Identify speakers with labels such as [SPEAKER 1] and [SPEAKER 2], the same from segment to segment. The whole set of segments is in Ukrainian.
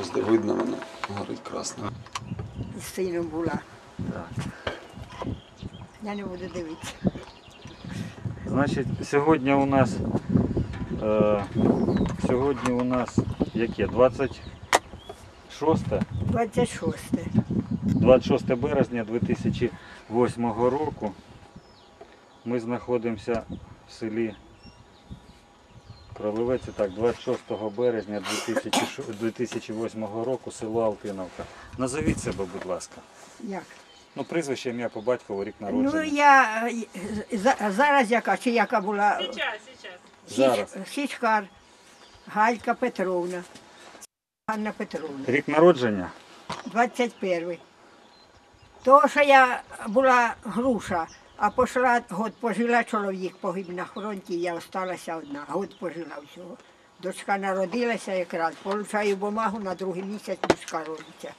[SPEAKER 1] Ось де видно воно горить красно.
[SPEAKER 2] з сином була.
[SPEAKER 3] Так.
[SPEAKER 2] Я не буду дивитися.
[SPEAKER 3] Значить, сьогодні у нас е, сьогодні у нас яке? 26?
[SPEAKER 2] 26.
[SPEAKER 3] 26 березня 2008 року. Ми знаходимося в селі Кролевець, так, 26 березня 2008 року, село Алтиновка. Назовіть себе, будь ласка.
[SPEAKER 2] Як?
[SPEAKER 3] Ну, прізвище, ім'я по батькову, рік народження.
[SPEAKER 2] Ну я е, за- зараз яка, чи яка була
[SPEAKER 4] Сейчас, сейчас.
[SPEAKER 3] Зараз.
[SPEAKER 2] Січкар, Галька Петровна, Ганна Петровна,
[SPEAKER 3] Рік народження?
[SPEAKER 2] 21. Того, що я була груша, а пішла, год пожила, чоловік погиб на фронті, я осталася одна, год пожила всього. Дочка народилася якраз, получаю бумагу на другий місяць дочка родиться.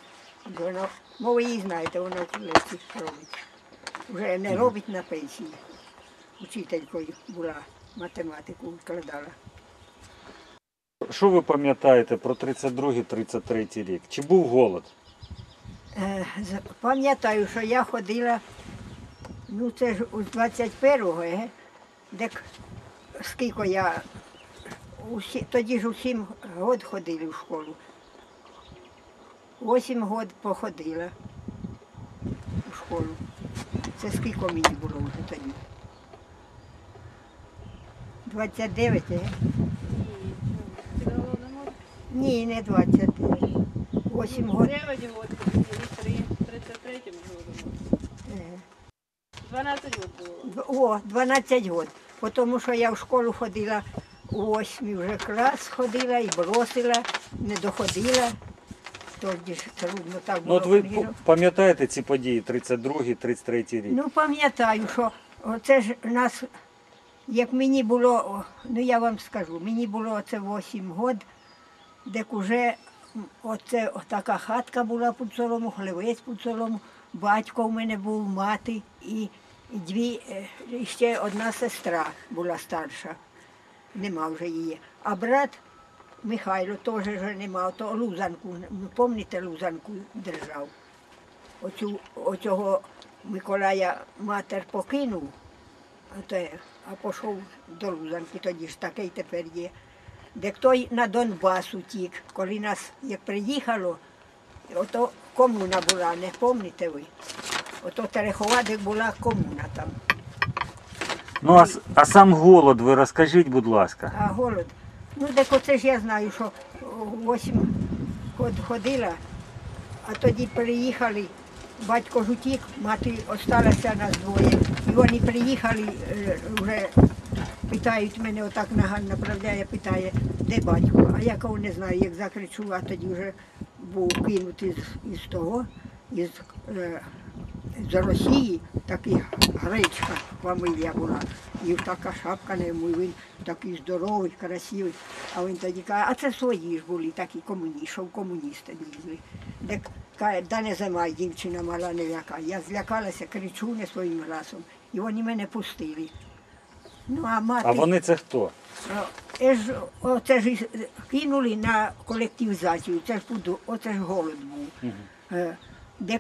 [SPEAKER 2] Вона, бо ви її знаєте, вона в Кулиці робить. Вже не робить на пенсії. Учителькою була, математику викладала.
[SPEAKER 3] Що ви пам'ятаєте про 32-33 рік? Чи був голод?
[SPEAKER 2] Е, Пам'ятаю, що я ходила, ну це ж з 21-го, е, скільки я, усі, тоді ж у 7 год ходили в школу. 8 год походила у школу. Це скільки мені було вже тоді? 29, е? Ні, не 29. 8 год.
[SPEAKER 4] 9 год, 3, 33 году.
[SPEAKER 2] Е.
[SPEAKER 4] 12 год було.
[SPEAKER 2] О, 12 років. Тому що я в школу ходила у 8 вже клас ходила і бросила, не доходила. Тоді ж трудно так
[SPEAKER 3] Ну
[SPEAKER 2] було.
[SPEAKER 3] от ви п- пам'ятаєте ці події 32-33 рік?
[SPEAKER 2] Ну, пам'ятаю, що це ж нас, як мені було, о, ну я вам скажу, мені було це 8 років, де уже м, оце така хатка була під солому, хлевець під солому, батько в мене був, мати і дві, е, ще одна сестра була старша, нема вже її. А брат Михайло теж вже нема, то лузанку, пам'ятаєте, лузанку держав. Оцю, оцього Миколая матер покинув, а, те, а пішов до Лузанки, тоді ж такий тепер є. Де той на Донбас утік, коли нас як приїхало, ото комуна була, не пам'ятаєте ви? Ото Тереховадик була комуна там.
[SPEAKER 3] Ну а, с- а сам голод ви розкажіть, будь ласка.
[SPEAKER 2] А голод. Ну, так оце ж я знаю, що восім год ходила, а тоді приїхали, батько ж утік, мати осталася нас двоє. І вони приїхали, е, вже питають мене, отак наган направляє, питає, де батько. А я кого не знаю, як закричу, а тоді вже був кинутий з, із того, із, е, з Росії, такий гречка фамилія була. І така шапка на йому, він такий здоровий, красивий. А він тоді каже, а це свої ж були, такі комуністи, що комуністи лізли. Де каже, да не займай, дівчина мала не лякай. Я злякалася, кричу не своїм гласом. І вони мене пустили. Ну, а мати...
[SPEAKER 3] А вони це хто?
[SPEAKER 2] Е ж, оце ж кинули на колективізацію, це ж оце ж голод був. Е, Де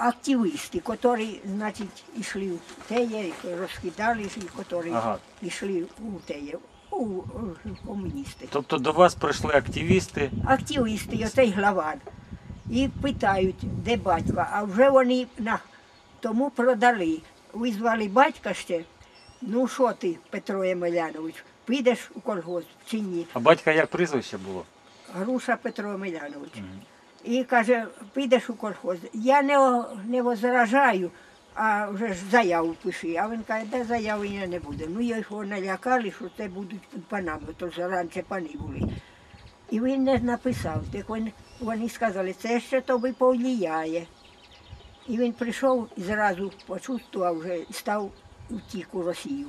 [SPEAKER 2] активісти, які, значить, йшли в теє, розкидалися, і які
[SPEAKER 3] Ага.
[SPEAKER 2] йшли у теє, у, у комуністи.
[SPEAKER 3] Тобто до вас прийшли активісти.
[SPEAKER 2] Активісти, оцей главар. І питають, де батько. А вже вони на тому продали. Визвали батька ще. Ну що ти, Петро Емельянович, підеш у колгосп чи ні?
[SPEAKER 3] А батька як прізвище було?
[SPEAKER 2] Груша Петро Емельянович. І каже, підеш у колхоз. Я не, не возражаю, а вже ж заяву пиши. А він каже, де заяви я не буде. Ну його налякали, що це будуть панами, то ж раніше пани були. І він не написав. Так вони сказали, це ще тобі повлияє. І він прийшов і зразу почувствував вже став утік у Росію.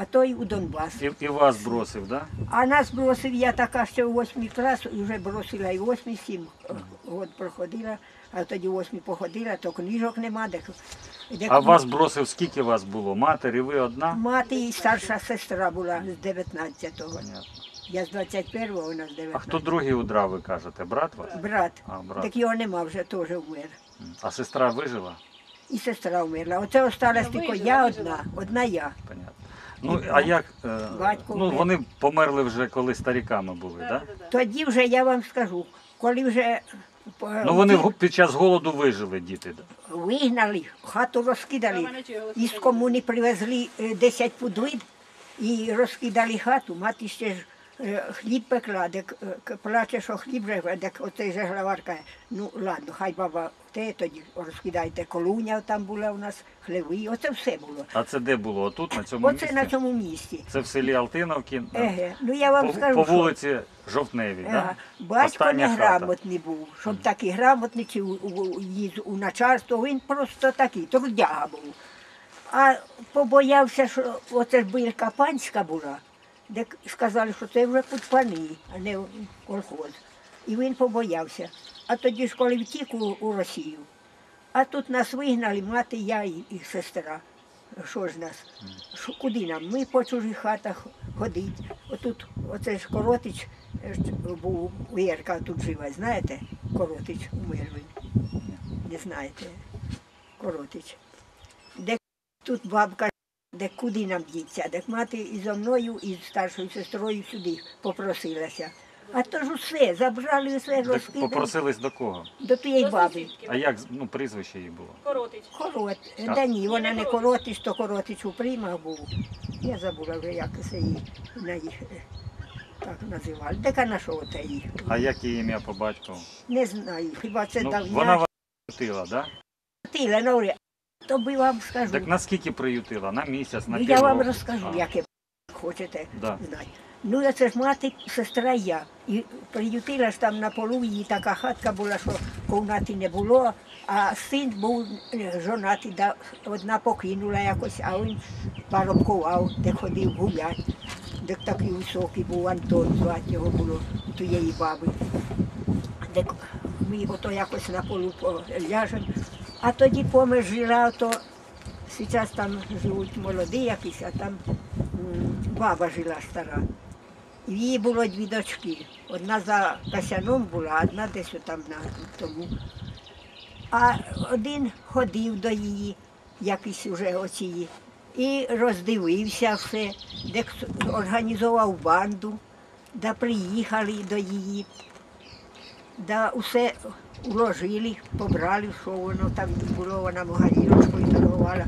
[SPEAKER 2] А той у Донбас.
[SPEAKER 3] І, і вас бросив, так? Да?
[SPEAKER 2] А нас бросив я така ще у восьмій клас, вже бросила і восьмий, сім год проходила, а тоді восьмій походила, то книжок нема. Де, де
[SPEAKER 3] А вас бросив, скільки вас було? Матері, ви одна?
[SPEAKER 2] Мати і старша сестра була з 19-го. Я з 21-го, вона з 19.
[SPEAKER 3] А хто другий удрав, ви кажете? Брат ваш?
[SPEAKER 2] Брат.
[SPEAKER 3] А, брат.
[SPEAKER 2] Так його нема, вже теж вмер.
[SPEAKER 3] А сестра вижила?
[SPEAKER 2] І сестра вмерла. Оце осталась тільки я одна, одна я.
[SPEAKER 3] Понятно. Ну, а як? е,
[SPEAKER 2] Батько
[SPEAKER 3] ну,
[SPEAKER 2] вмер.
[SPEAKER 3] вони померли вже коли старіками були, так?
[SPEAKER 2] Тоді вже я вам скажу, коли вже е,
[SPEAKER 3] Ну вони в- під час голоду вижили, діти. да?
[SPEAKER 2] вигнали, хату розкидали. Із комуни привезли е, 10 пудвин і розкидали хату. Мати ще ж хліб пекла, дек е, плаче, що хліб же, дек оцей же главар каже, ну ладно, хай баба те тоді розкидайте. Колуня там була у нас, хлеви, оце все було.
[SPEAKER 3] А це де було? Отут, на цьому
[SPEAKER 2] Оце
[SPEAKER 3] місці?
[SPEAKER 2] на цьому місці.
[SPEAKER 3] Це в селі Алтиновки.
[SPEAKER 2] Еге, ну я вам
[SPEAKER 3] по,
[SPEAKER 2] скажу,
[SPEAKER 3] по
[SPEAKER 2] що-
[SPEAKER 3] вулиці Жовтневій.
[SPEAKER 2] Ага.
[SPEAKER 3] Да?
[SPEAKER 2] Батько
[SPEAKER 3] Остання
[SPEAKER 2] не грамотний був, щоб такий грамотний чи у, у, їз- у начальство, він просто такий, трудяга був. А побоявся, що оце ж билька панська була, де сказали, що це вже під пани, а не колхоз. І він побоявся. А тоді ж коли втік у, у Росію. А тут нас вигнали, мати, я і, і сестра. Що ж нас? Що, куди нам? Ми по чужих хатах ходить. Отут, оце ж Коротич е, був у Єрка тут жива, знаєте? Коротич умер він. Не знаєте. Коротич. Де тут бабка, де куди нам діться, де мати і зо мною, і з старшою сестрою сюди попросилася. А то ж усе, забрали все,
[SPEAKER 3] Так
[SPEAKER 2] розкидали
[SPEAKER 3] попросились до кого?
[SPEAKER 2] до тієї
[SPEAKER 4] До
[SPEAKER 2] баби.
[SPEAKER 3] А як ну, прізвище її було?
[SPEAKER 4] Коротич.
[SPEAKER 2] Корот.
[SPEAKER 3] А.
[SPEAKER 2] Да ні, вона не
[SPEAKER 4] не
[SPEAKER 2] коротич, то коротич у примах був. Я забула вже, як це її на їх е, так називали. Дека нашого та їх.
[SPEAKER 3] А як її ім'я по батьку?
[SPEAKER 2] Не знаю, хіба це
[SPEAKER 3] Ну,
[SPEAKER 2] давня.
[SPEAKER 3] вона вас приютила, да?
[SPEAKER 2] Ти, Ленорі, то би вам скажу.
[SPEAKER 3] Так наскільки приютила? На місяць, на
[SPEAKER 2] Ну,
[SPEAKER 3] півроку?
[SPEAKER 2] я вам розкажу,
[SPEAKER 3] А.
[SPEAKER 2] як я хочете
[SPEAKER 3] Да.
[SPEAKER 2] знати. Ну, я це ж мати, сестра і я. І приютила ж там на полу, її така хатка була, що ковнати не було, а син був е, жонатий, да, одна покинула якось, а він парубкував, де ходив гулять. Де такий високий був Антон, звати його було, тієї баби. Де ми ото якось на полу ляжемо. А тоді поміж жила, то зараз там живуть молоді якісь, а там баба жила стара. В її було дві дочки. Одна за Касяном була, одна десь там на тому. А один ходив до її, якийсь уже оцієї, і роздивився все, де організував банду, да приїхали до її, да усе уложили, побрали, що воно там було, вона могалірочкою торгувала.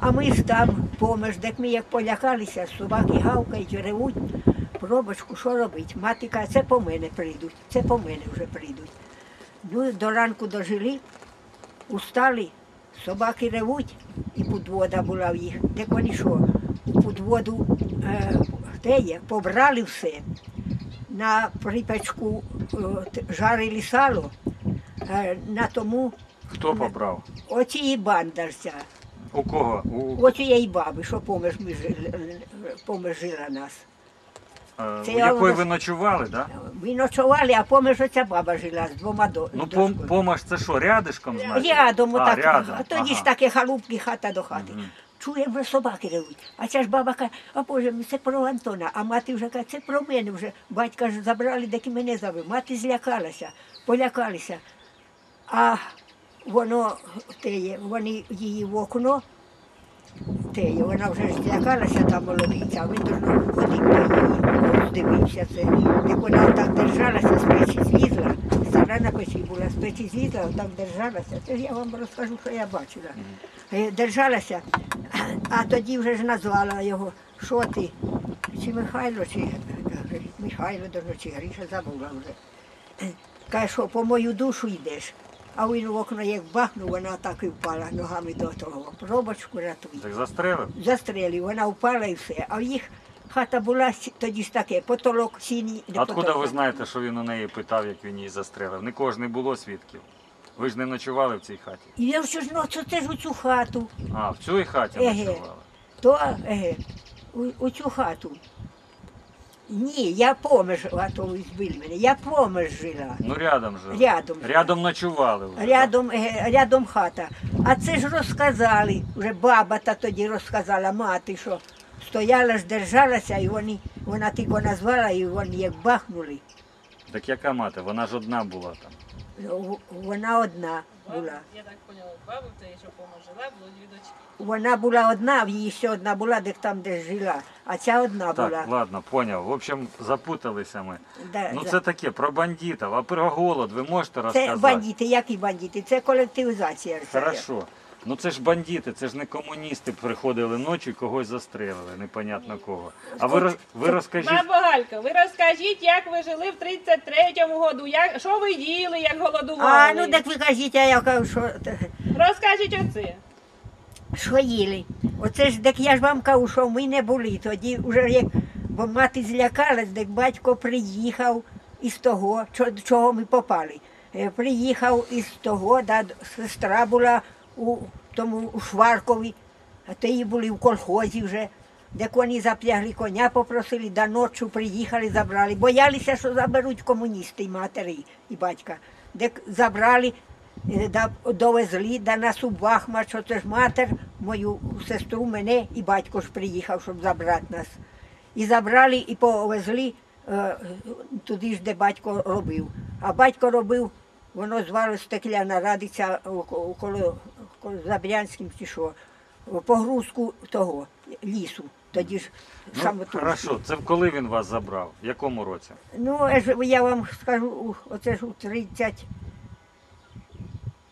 [SPEAKER 2] А ми ж там поміж, де ми як полякалися, собаки гавкають, ревуть. Пробочку, що робить? Мати каже, це по мене прийдуть, це по мене вже прийдуть. Ну, до ранку дожили, устали, собаки ревуть, і підвода була в їх. Де вони що? Підводу е, є, побрали все. На припечку е, жарили сало, е, на тому
[SPEAKER 3] Хто побрав?
[SPEAKER 2] оці банда ж.
[SPEAKER 3] У кого? У,
[SPEAKER 2] її баби, що поміж, ми жили, поміж жила нас.
[SPEAKER 3] е,
[SPEAKER 2] це
[SPEAKER 3] у
[SPEAKER 2] я
[SPEAKER 3] якої
[SPEAKER 2] вам
[SPEAKER 3] ви ночували, так? Да?
[SPEAKER 2] Ви ночували, а поміж оця баба жила з двома до,
[SPEAKER 3] Ну, пом, помаш це що, рядишком, значить?
[SPEAKER 2] Рядом,
[SPEAKER 3] а,
[SPEAKER 2] отак.
[SPEAKER 3] рядом.
[SPEAKER 2] А тоді ж
[SPEAKER 3] ага.
[SPEAKER 2] таке халупки, хата до хати. Чує, вже собаки ревуть. А ця ж баба каже, а Боже, мій, це про Антона. А мати вже каже, це про мене вже. Батька ж забрали, деки мене забив. Мати злякалася, полякалися. А воно теє, вони її в окно, теє, вона вже злякалася та молодиця, а він должно ходив її, роздивився це. Як вона так держалася, з печі злізла, стара на печі була, з печі злізла, так держалася. Це ж я вам розкажу, що я бачила. Держалася, а тоді вже ж назвала його, що ти, чи Михайло, чи Михайло, чи Гріша забула вже. Каже, що по мою душу йдеш. А він в окно як бахнув, вона так і впала ногами до того. Пробочку рятуй.
[SPEAKER 3] Так застрелив?
[SPEAKER 2] Застрелив, вона впала і все. А в їх хата була тоді ж таке, потолок синій. не
[SPEAKER 3] Откуда
[SPEAKER 2] потолок.
[SPEAKER 3] ви знаєте, що він у неї питав, як він її застрелив? Не кожен не було свідків. Ви ж не ночували в цій хаті.
[SPEAKER 2] І я що ж ну, це, це ж у цю хату.
[SPEAKER 3] А, в цій хаті
[SPEAKER 2] Еге.
[SPEAKER 3] ночували.
[SPEAKER 2] То еге, у, у цю хату. Ні, я поміж, а то ви збили мене, я поміж жила.
[SPEAKER 3] Ну рядом же.
[SPEAKER 2] Рядом.
[SPEAKER 3] Рядом ночували вже.
[SPEAKER 2] Рядом, е, рядом хата. А це ж розказали, вже баба та тоді розказала мати, що стояла ж, держалася, і вони, вона тільки назвала, і вони як бахнули.
[SPEAKER 3] Так яка мати? Вона ж одна була там.
[SPEAKER 2] В- Вона одна була.
[SPEAKER 4] я так поняла, бабу то що пома жила, було дві дочки.
[SPEAKER 2] Вона була одна, в її ще одна була, де там де жила, а ця одна була.
[SPEAKER 3] Так, ладно, поняв. В общем, запуталися ми.
[SPEAKER 2] Да,
[SPEAKER 3] Ну
[SPEAKER 2] да.
[SPEAKER 3] це таке, про бандитів. А про голод ви можете
[SPEAKER 2] Це
[SPEAKER 3] розказати?
[SPEAKER 2] бандити, які бандити? Це колективізація. ця.
[SPEAKER 3] Хорошо. Ну це ж бандити, це ж не комуністи приходили ночі, когось застрелили, непонятно кого. А ви, роз- ви розкажіть,
[SPEAKER 4] Баба Галька, ви розкажіть, як ви жили в 33-му году, як, що ви їли, як голодували.
[SPEAKER 2] А, ну так ви кажіть, а я кажу, що,
[SPEAKER 4] Розкажіть оце.
[SPEAKER 2] що їли. Оце ж, так я ж вам кажу, що ми не були. Тоді вже як, бо мати злякалась, так батько приїхав із того, чо- чого ми попали. Е, Приїхав із того, да, сестра була у тому у Шваркові, а то її були в колхозі вже. Де вони запрягли коня, попросили, да ночі приїхали, забрали. Боялися, що заберуть комуністи і матері, і батька. Де забрали, е, довезли, да нас у Бахмач, що це ж матер, мою сестру, мене і батько ж приїхав, щоб забрати нас. І забрали і повезли е, туди ж, де батько робив. А батько робив, воно звалося Стекляна радиця около, около Забрянським чи що, погрузку того лісу. Тоді ж
[SPEAKER 3] ну,
[SPEAKER 2] саме тут.
[SPEAKER 3] хорошо, це коли він вас забрав? В якому році?
[SPEAKER 2] Ну, я вам скажу, оце ж у 30.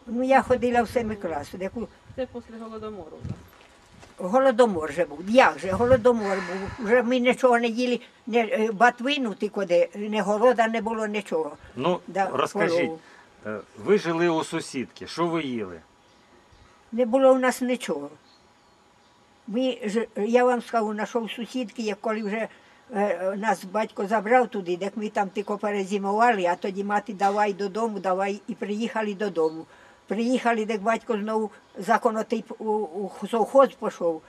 [SPEAKER 2] Ну, я ходила в семий клас. Яку
[SPEAKER 4] Це після голодомору.
[SPEAKER 2] голодомор же був. Як же голодомор був? Вже ми нічого не їли, не е, батвину ти куди, не города не було нічого.
[SPEAKER 3] Ну,
[SPEAKER 2] Да,
[SPEAKER 3] розкажіть,
[SPEAKER 2] полову.
[SPEAKER 3] е, ви жили у сусідки, що ви їли?
[SPEAKER 2] Не було в нас нічого. Ми, я вам скажу, знайшов сусідки, як коли вже е, нас батько забрав туди, так ми там тільки перезимували, а тоді мати давай додому, давай і приїхали додому. Приїхали, так батько знову законотий у, у совхоз пішов.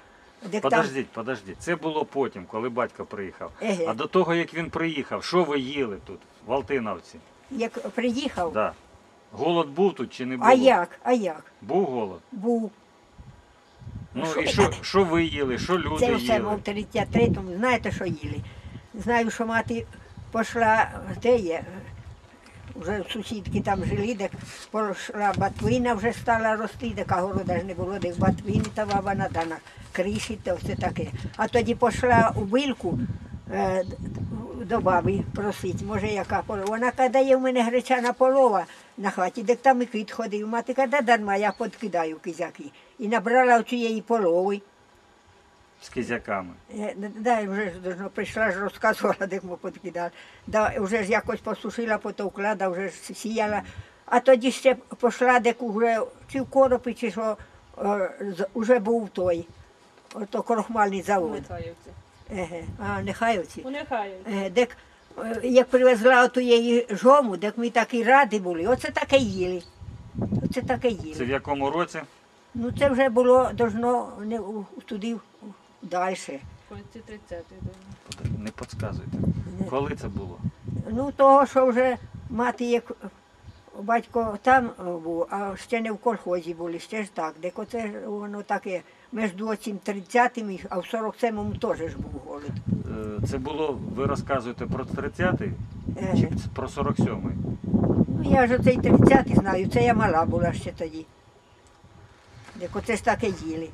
[SPEAKER 2] Дек там,
[SPEAKER 3] Подождіть, подождіть. Це було потім, коли батько приїхав.
[SPEAKER 2] Еге.
[SPEAKER 3] А до того, як він приїхав, що ви їли тут, в Алтиновці?
[SPEAKER 2] як приїхав,
[SPEAKER 3] Да. Голод був тут чи не було?
[SPEAKER 2] а як, а як?
[SPEAKER 3] Був голод?
[SPEAKER 2] Був.
[SPEAKER 3] Ну
[SPEAKER 2] Що
[SPEAKER 3] і що, що ви їли, що люди
[SPEAKER 2] Це все
[SPEAKER 3] їли?
[SPEAKER 2] в 33-му, знаєте, що їли. Знаю, що мати пішла, де є, вже сусідки там жили, де пішла батвина вже стала рости, де города ж не було, де батвини та баба надана, криші та все таке. А тоді пішла у билку е, до баби просить, може яка полова. Вона каже, є в мене гречана полова на хаті, де там і кит ходив. Мати каже, дарма, я подкидаю кизяки. І набрала цієї полови.
[SPEAKER 3] З кизяками.
[SPEAKER 2] Е, Да, вже ж должно, прийшла ж розказувала, де ми підкидали. Да, вже ж якось посушила, потовкла, да вже ж сіяла. А тоді ще пішла, де вже чи в коропі, чи що, е, з- був той, ото крохмальний завод.
[SPEAKER 4] Михайлівці.
[SPEAKER 2] Еге. А, Нехайовці.
[SPEAKER 4] У Нехаївці.
[SPEAKER 2] Е, Дек, е, як привезла оту її жому, так ми такі раді були. Оце таке їли. Оце таке
[SPEAKER 3] Це в
[SPEAKER 2] їли.
[SPEAKER 3] якому році?
[SPEAKER 2] Ну це вже було должно не у- туди далі.
[SPEAKER 4] 30-х. думаю.
[SPEAKER 3] Не підказуйте. Коли це було?
[SPEAKER 2] Ну, того, що вже мати, як батько там е, був, а ще не в колхозі були, ще ж так. Деко це ж воно таке між цим 30-м, а в 47-му теж ж був голод.
[SPEAKER 3] Е, Це було, ви розказуєте про 30-й
[SPEAKER 2] Еге.
[SPEAKER 3] чи про 47-й?
[SPEAKER 2] Ну, я ж оцей 30-й знаю, це я мала була ще тоді. Деко це ж таке їли.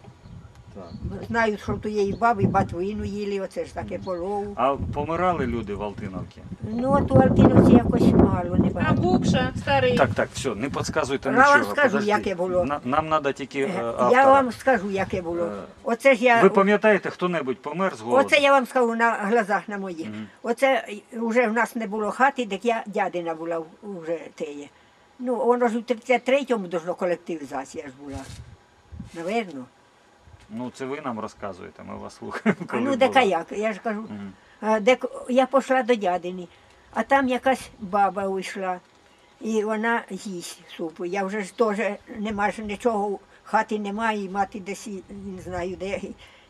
[SPEAKER 3] Так.
[SPEAKER 2] Знаю, що тієї баби батвину їли, оце ж таке полову.
[SPEAKER 3] А помирали люди в Алтиновці?
[SPEAKER 2] Ну, от у Альтиновці якось мало, не
[SPEAKER 4] А
[SPEAKER 2] багато.
[SPEAKER 4] Букша, старий.
[SPEAKER 3] Так, так, все, не підказуйте
[SPEAKER 2] Я вам
[SPEAKER 3] нічого.
[SPEAKER 2] скажу,
[SPEAKER 3] подождіть.
[SPEAKER 2] яке було.
[SPEAKER 3] На- нам треба тільки е,
[SPEAKER 2] Е,
[SPEAKER 3] автора.
[SPEAKER 2] Я вам скажу, яке було.
[SPEAKER 3] Е,
[SPEAKER 2] Оце ж я.
[SPEAKER 3] Ви пам'ятаєте, хто-небудь помер з голоду?
[SPEAKER 2] Оце я вам скажу на глазах на моїх. Оце вже в нас не було хати, так я дядина була в- вже теє. Ну, воно ж у 33-му должно колективізація ж була. Наверно.
[SPEAKER 3] Ну, це ви нам розказуєте, ми вас слухаємо. Коли
[SPEAKER 2] ну, дека
[SPEAKER 3] була.
[SPEAKER 2] як? Я ж кажу,
[SPEAKER 3] Мгм.
[SPEAKER 2] а, дек я пішла до дядини, а там якась баба вийшла, і вона їсть супу. Я вже ж теж нема ж нічого, хати немає, і мати десь і не знаю де.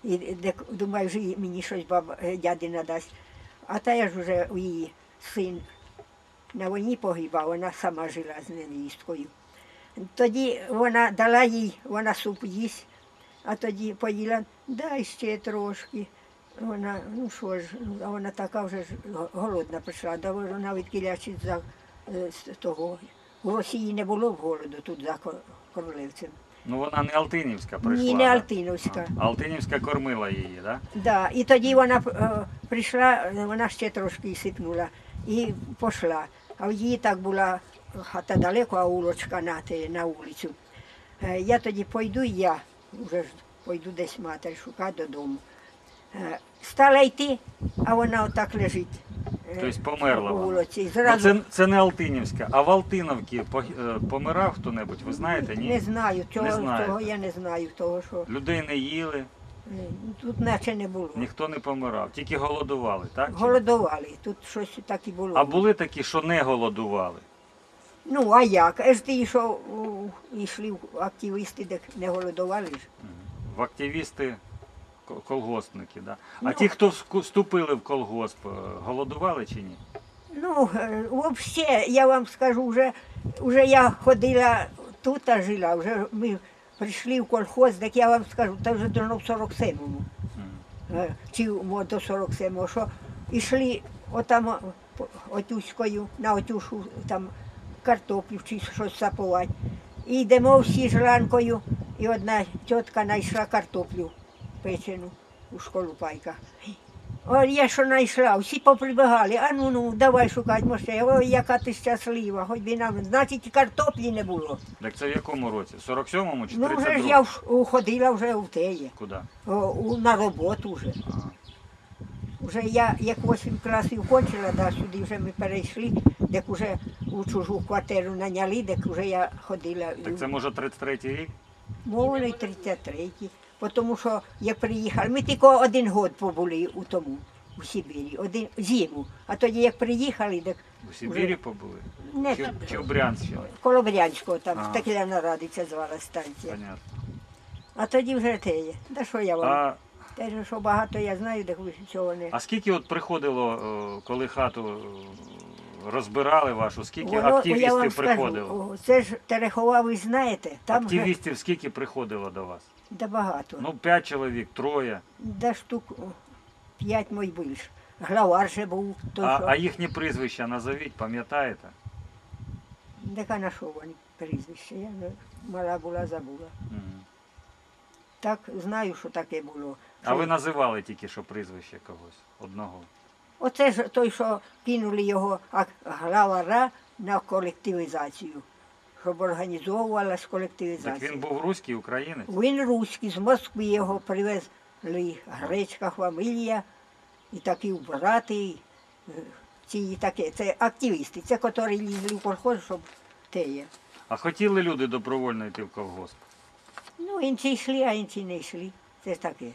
[SPEAKER 2] І, і дек, думаю, вже і мені щось баба е, дядина дасть. А та я ж вже у її син на війні погибав, вона сама жила з невісткою. Тоді вона дала їй, вона суп їсть, а тоді поїла, дай ще трошки. Вона, ну що ж, а вона така вже ж голодна прийшла, да вона відкілячить за е, з того. У Росії не було б голоду тут за Кор- Королевцем.
[SPEAKER 3] Ну вона не Алтинівська прийшла.
[SPEAKER 2] Ні, не
[SPEAKER 3] да?
[SPEAKER 2] Алтиновська.
[SPEAKER 3] А, Алтинівська кормила її, так? Да?
[SPEAKER 2] Да. І тоді вона е, прийшла, е, вона ще трошки сипнула і пішла. А в її так була хата далеко, а улочка на, на вулицю. Е, Я тоді пойду, я вже ж пойду десь матері шукати додому. Е, Стала йти, а вона отак лежить. е,
[SPEAKER 3] Тобто померла
[SPEAKER 2] у
[SPEAKER 3] вона.
[SPEAKER 2] вулиці. І
[SPEAKER 3] Ну,
[SPEAKER 2] Зразу
[SPEAKER 3] це, це не Алтинівська, а в Алтиновці по- е, помирав хто-небудь, ви знаєте, ні?
[SPEAKER 2] не знаю, цього,
[SPEAKER 3] знаєте.
[SPEAKER 2] цього я не знаю, того, що
[SPEAKER 3] Людей не їли,
[SPEAKER 2] е, тут наче не було.
[SPEAKER 3] ніхто не помирав, тільки голодували, так?
[SPEAKER 2] Голодували, тут щось так і було.
[SPEAKER 3] А були такі, що не голодували.
[SPEAKER 2] Ну, а як? Аж ті, що у, йшли в активісти, де не голодували ж.
[SPEAKER 3] В активісти ко- колгоспники, да? А
[SPEAKER 2] Ну.
[SPEAKER 3] ті, хто вску- вступили в колгосп, е, голодували чи ні?
[SPEAKER 2] Ну, е, взагалі, я вам скажу, вже, вже я ходила тут, а жила, вже ми прийшли в колхоз, так я вам скажу, це вже давно в 47-му. Е, Чи мо, до 47-го, що йшли отам о, по- отюською, на отюшу там картоплю чи щось сапувати. І йдемо всі ж ранкою, і одна тітка знайшла картоплю печену у школу пайка. О, я що знайшла, всі поприбігали, а ну ну, давай шукати може. Ой, яка ти щаслива, хоч би нам, значить, і картоплі не було.
[SPEAKER 3] Так це в якому році? В 47-му чи
[SPEAKER 2] Ну, вже ж я в- уходила вже в теє,
[SPEAKER 3] Куди?
[SPEAKER 2] о, у- на роботу вже.
[SPEAKER 3] Ага.
[SPEAKER 2] Вже я як 8 класів кончила, да, сюди вже ми перейшли, як вже у чужу квартиру наняли, так вже я ходила.
[SPEAKER 3] Так це може 33-й рік?
[SPEAKER 2] І 33-й. Бо Тому що як приїхали, ми тільки один год побули у тому, у Сибірі, один зиму. А тоді як приїхали, так
[SPEAKER 3] У Сибірі побули?
[SPEAKER 2] не
[SPEAKER 3] Чи, чи в
[SPEAKER 2] коло Брянського, там
[SPEAKER 3] Ага.
[SPEAKER 2] Стекляна Радиця звала станція.
[SPEAKER 3] Понятно.
[SPEAKER 2] А тоді вже те є. Да що я вам?
[SPEAKER 3] А,
[SPEAKER 2] Те, що багато я знаю, так ви цього не.
[SPEAKER 3] а скільки от приходило, е, коли хату е, розбирали вашу, скільки
[SPEAKER 2] Воно, я вам
[SPEAKER 3] активістів
[SPEAKER 2] скажу,
[SPEAKER 3] приходило?
[SPEAKER 2] о, це ж Терехова, ви знаєте, там вже
[SPEAKER 3] Активістів скільки приходило до вас?
[SPEAKER 2] да багато.
[SPEAKER 3] Ну, п'ять чоловік, троє.
[SPEAKER 2] Да штук о, п'ять мой більш. Главар ще був, то
[SPEAKER 3] А,
[SPEAKER 2] що.
[SPEAKER 3] а їхні прізвища назовіть, пам'ятаєте?
[SPEAKER 2] Дека на що вони прізвище, я не мала була, забула.
[SPEAKER 3] Мгм.
[SPEAKER 2] Так знаю, що таке було.
[SPEAKER 3] А
[SPEAKER 2] Що-
[SPEAKER 3] ви називали тільки що прізвище когось одного.
[SPEAKER 2] Оце ж той, що кинули його а, главара на колективізацію, щоб організовувалась
[SPEAKER 3] Так він був руський українець.
[SPEAKER 2] Він руський, з Москви його привезли гречка фамілія, і такі брати, е, ці і таке. Це активісти, це які лізли в колхоз, щоб те є.
[SPEAKER 3] А хотіли люди добровольно йти в колгосп?
[SPEAKER 2] Ну, інші йшли, а інші не йшли. Це таке.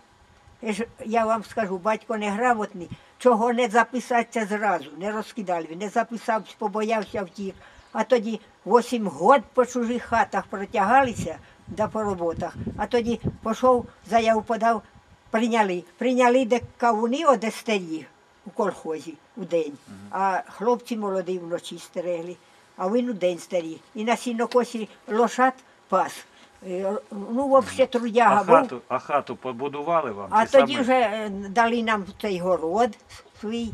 [SPEAKER 2] Я вам скажу, батько неграмотний, чого не записатися зразу, не розкидали, не записався, побоявся втік. А тоді вісім год по чужих хатах протягалися да по роботах. А тоді пішов, заяву подав, прийняли. Прийняли де кавуни оде старі у колхозі у день. А хлопці молоді вночі стерегли, а він у день старі. І на сінокосі лошад пас. Е, Ну, взагалі трудяга
[SPEAKER 3] А
[SPEAKER 2] був.
[SPEAKER 3] хату, а хату побудували вам?
[SPEAKER 2] А
[SPEAKER 3] чи
[SPEAKER 2] тоді
[SPEAKER 3] самі?
[SPEAKER 2] вже е, дали нам цей город свій.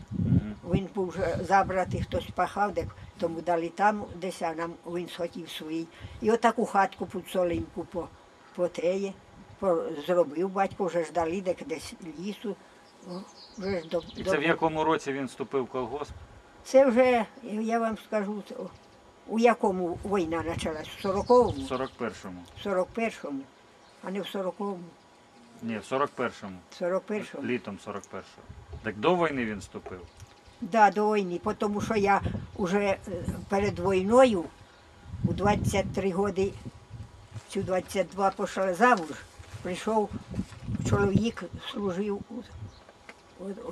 [SPEAKER 2] Він був вже забрати, хтось пахав, де тому дали там десь, а нам він схотів свій. І отаку хатку під солинку по, по теє, по, зробив батько, вже ж дали де десь лісу. О, Вже ж до,
[SPEAKER 3] І
[SPEAKER 2] до-
[SPEAKER 3] це в якому році він вступив в колгосп?
[SPEAKER 2] це вже, я вам скажу, це, о, у якому війна почалась? В 40-му,
[SPEAKER 3] В 41-му.
[SPEAKER 2] в 41-му, а не в 40-му,
[SPEAKER 3] Ні, в 41-му.
[SPEAKER 2] в 41-му.
[SPEAKER 3] Літом 41-го. Так до війни він вступив.
[SPEAKER 2] Да, до війни, тому що я вже е, перед війною у 23 роки в 22 пішла замуж. Прийшов чоловік, служив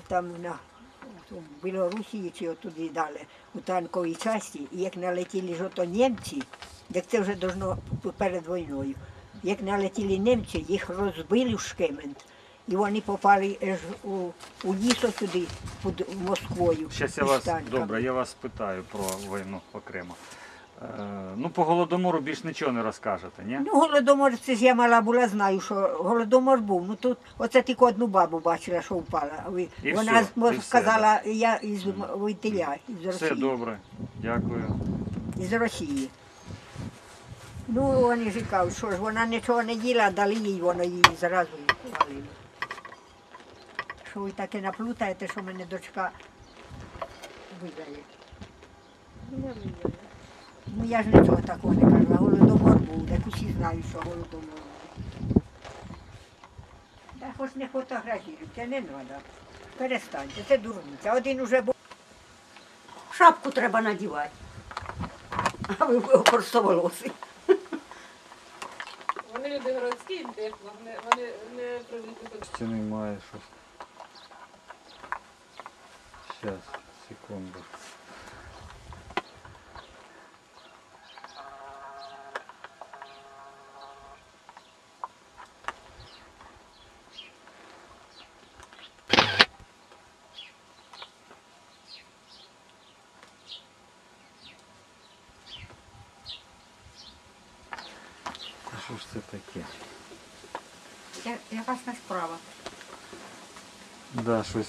[SPEAKER 2] там на Білорусі чи отуди далі, у танковій часті, і як налетіли жото німці, як це вже должно перед війною. Як налетіли німці, їх розбили в Шкемент. І вони попали у, у лісо туди, під Москвою.
[SPEAKER 3] Щас я вас добре, я вас питаю про війну окремо. Е, Ну, по голодомору більш нічого не розкажете, ні?
[SPEAKER 2] Ну, голодомор, це ж я мала була, знаю, що голодомор був. Ну тут оце тільки одну бабу бачила, що впала. Ви-
[SPEAKER 3] І
[SPEAKER 2] Вона
[SPEAKER 3] все, і все,
[SPEAKER 2] сказала, я із Войтиля, із
[SPEAKER 3] Все
[SPEAKER 2] Росії.
[SPEAKER 3] добре. Дякую.
[SPEAKER 2] Із Росії. Ну, вони ж кажуть, що ж вона нічого не їла, дали їй, воно її зразу валило. Що ви таке наплутаєте, що мене дочка видає. Ну я ж нічого такого не кажу, а голодомор був, так усі знають, що голодомор був. Та хоч не фотографіруйте, не треба. Перестаньте, це дурниця. Один уже був.
[SPEAKER 5] Шапку треба надівати. А ви простоволосий.
[SPEAKER 4] Вони люди городські, їм вони, вони не привикли до
[SPEAKER 3] Стіни має щось. Зараз, секунду. Що ж це таке?
[SPEAKER 5] Я- Якась не справа.
[SPEAKER 3] Да, щось.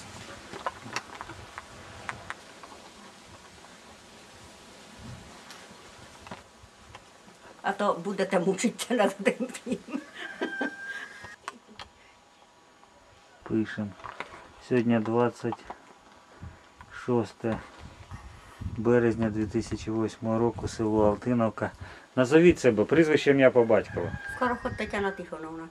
[SPEAKER 5] А то будете мучитися над тим.
[SPEAKER 3] Пишем. Сьогодні 26 березня 2008 року, село Алтиновка. Назовіть себе, прізвище ім'я по батькову.
[SPEAKER 5] Скороход Тетяна Тихоновна.